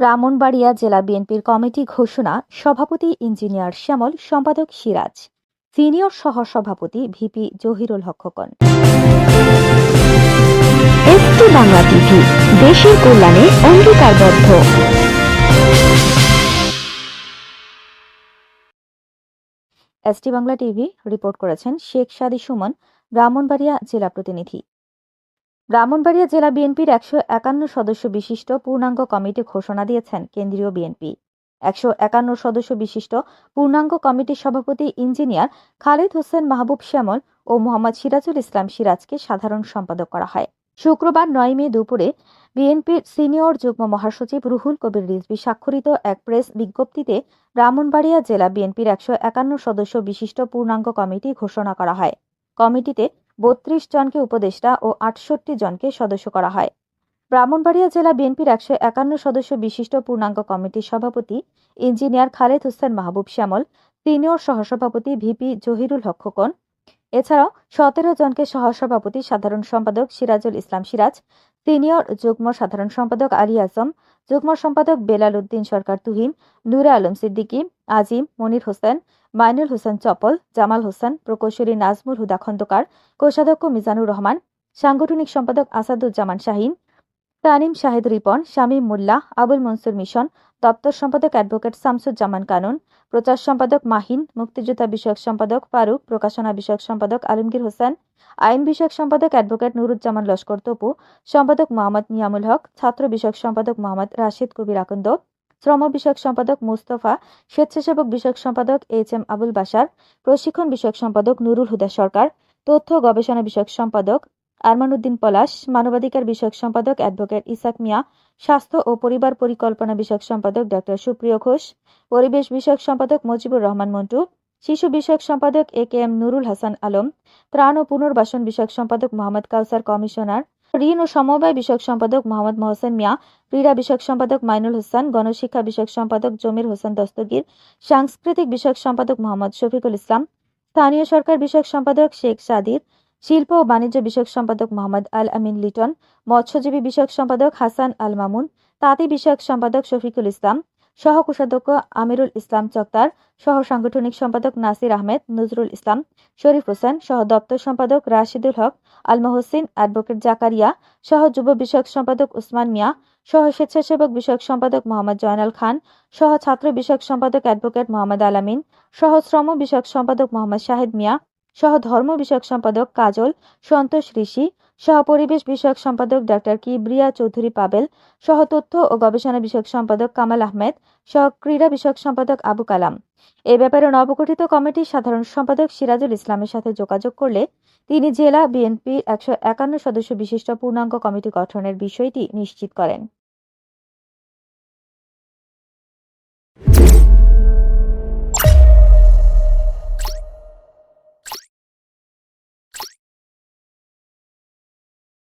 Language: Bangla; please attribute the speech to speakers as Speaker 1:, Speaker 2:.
Speaker 1: ব্রাহ্মণবাড়িয়া জেলা বিএনপির কমিটি ঘোষণা সভাপতি ইঞ্জিনিয়ার শ্যামল সম্পাদক সিরাজ সিনিয়র সহসভাপতি ভিপি জহিরুল হক্ষকন এসটি বাংলা টিভি দেশের কল্যাণে অঙ্গীকারবদ্ধ এসটি বাংলা টিভি রিপোর্ট করেছেন শেখ সাদি সুমন ব্রাহ্মণবাড়িয়া জেলা প্রতিনিধি ব্রাহ্মণবাড়িয়া জেলা বিএনপির একশো একান্ন সদস্য বিশিষ্ট পূর্ণাঙ্গ কমিটি ঘোষণা দিয়েছেন কেন্দ্রীয় বিএনপি একশো একান্ন সদস্য বিশিষ্ট পূর্ণাঙ্গ কমিটির সভাপতি ইঞ্জিনিয়ার খালেদ হোসেন মাহবুব শ্যামল ও মোহাম্মদ সিরাজুল ইসলাম সিরাজকে সাধারণ সম্পাদক করা হয় শুক্রবার নয় মে দুপুরে বিএনপির সিনিয়র যুগ্ম মহাসচিব রুহুল কবির রিজবি স্বাক্ষরিত এক প্রেস বিজ্ঞপ্তিতে ব্রাহ্মণবাড়িয়া জেলা বিএনপির একশো একান্ন সদস্য বিশিষ্ট পূর্ণাঙ্গ কমিটি ঘোষণা করা হয় কমিটিতে বত্রিশ জনকে উপদেষ্টা ও আটষট্টি জনকে সদস্য করা হয় ব্রাহ্মণবাড়িয়া জেলা বিএনপির একশো একান্ন সদস্য বিশিষ্ট পূর্ণাঙ্গ কমিটির সভাপতি ইঞ্জিনিয়ার খালেদ হোসেন মাহবুব শ্যামল সিনিয়র সহসভাপতি ভিপি জহিরুল হক্ষকন এছাড়াও সতেরো জনকে সহসভাপতি সাধারণ সম্পাদক সিরাজুল ইসলাম সিরাজ সিনিয়র যুগ্ম সাধারণ সম্পাদক আলী আজম যুগ্ম সম্পাদক বেলাল উদ্দিন সরকার তুহিন নুরা আলম সিদ্দিকী আজিম মনির হোসেন মাইনুল হোসেন চপল জামাল হোসেন প্রকৌশলী নাজমুল হুদা খন্দকার কোষাধ্যক্ষ মিজানুর রহমান সাংগঠনিক সম্পাদক আসাদুজ্জামান শাহিন তানিম শাহেদ রিপন শামীম মোল্লা আবুল মনসুর মিশন দপ্তর সম্পাদক অ্যাডভোকেট শামসুজ্জামান কানুন প্রচার সম্পাদক মাহিন মুক্তিযোদ্ধা বিষয়ক সম্পাদক ফারুক প্রকাশনা বিষয়ক সম্পাদক আলমগীর হোসেন আইন বিষয়ক সম্পাদক অ্যাডভোকেট নুরুজ্জামান লস্কর তপু সম্পাদক মোহাম্মদ নিয়ামুল হক ছাত্র বিষয়ক সম্পাদক মোহাম্মদ রাশিদ কবির আকন্দ শ্রম বিষয়ক সম্পাদক মুস্তফা স্বেচ্ছাসেবক বিষয়ক সম্পাদক এইচ এম আবুল বাসার প্রশিক্ষণ বিষয়ক সম্পাদক নুরুল হুদা সরকার তথ্য গবেষণা বিষয়ক সম্পাদক আরমানুদ্দিন পলাশ মানবাধিকার বিষয়ক সম্পাদক অ্যাডভোকেট ইসাক মিয়া স্বাস্থ্য ও পরিবার পরিকল্পনা বিষয়ক সম্পাদক ডক্টর সুপ্রিয় ঘোষ পরিবেশ বিষয়ক সম্পাদক মজিবুর রহমান মন্টু শিশু বিষয়ক সম্পাদক A K M Nurul Hasan Alam ত্রাণ ও পুনর্বাসন বিষয়ক সম্পাদক মোহাম্মদ কাউসার কমিশনার ঋণ ও সমবায় বিষয়ক সম্পাদক মোহাম্মদ মোহসেন মিয়া ক্রীড়া বিষয়ক সম্পাদক মাইনুল হোসেন গণশিক্ষা বিষয়ক সম্পাদক জমির হোসেন দস্তগীর সাংস্কৃতিক বিষয়ক সম্পাদক মোহাম্মদ শফিকুল ইসলাম স্থানীয় সরকার বিষয়ক সম্পাদক শেখ সাদির শিল্প ও বাণিজ্য বিষয়ক সম্পাদক মোহাম্মদ আল আমিন লিটন মৎস্যজীবী বিষয়ক সম্পাদক হাসান আল মামুন তাঁতি বিষয়ক সম্পাদক শফিকুল ইসলাম সহকোষাধ্যক্ষ আমিরুল ইসলাম চক্তার সহ সাংগঠনিক সম্পাদক নাসির আহমেদ নজরুল ইসলাম শরীফ হোসেন সহ দপ্তর সম্পাদক রাশিদুল হক আল মহসিন অ্যাডভোকেট জাকারিয়া সহ যুব বিষয়ক সম্পাদক উসমান মিয়া সহ স্বেচ্ছাসেবক বিষয়ক সম্পাদক মোহাম্মদ জয়নাল খান সহ ছাত্র বিষয়ক সম্পাদক অ্যাডভোকেট মোহাম্মদ আলামিন সহ শ্রম বিষয়ক সম্পাদক মোহাম্মদ শাহেদ মিয়া সহ ধর্ম বিষয়ক সম্পাদক কাজল সন্তোষ ঋষি সহ পরিবেশ বিষয়ক সম্পাদক ডক্টর কিব্রিয়া চৌধুরী পাবেল সহ তথ্য ও গবেষণা বিষয়ক সম্পাদক কামাল আহমেদ সহ ক্রীড়া বিষয়ক সম্পাদক আবু কালাম এ ব্যাপারে নবগঠিত কমিটির সাধারণ সম্পাদক সিরাজুল ইসলামের সাথে যোগাযোগ করলে তিনি জেলা বিএনপির একশো একান্ন সদস্য বিশিষ্ট পূর্ণাঙ্গ কমিটি গঠনের বিষয়টি নিশ্চিত করেন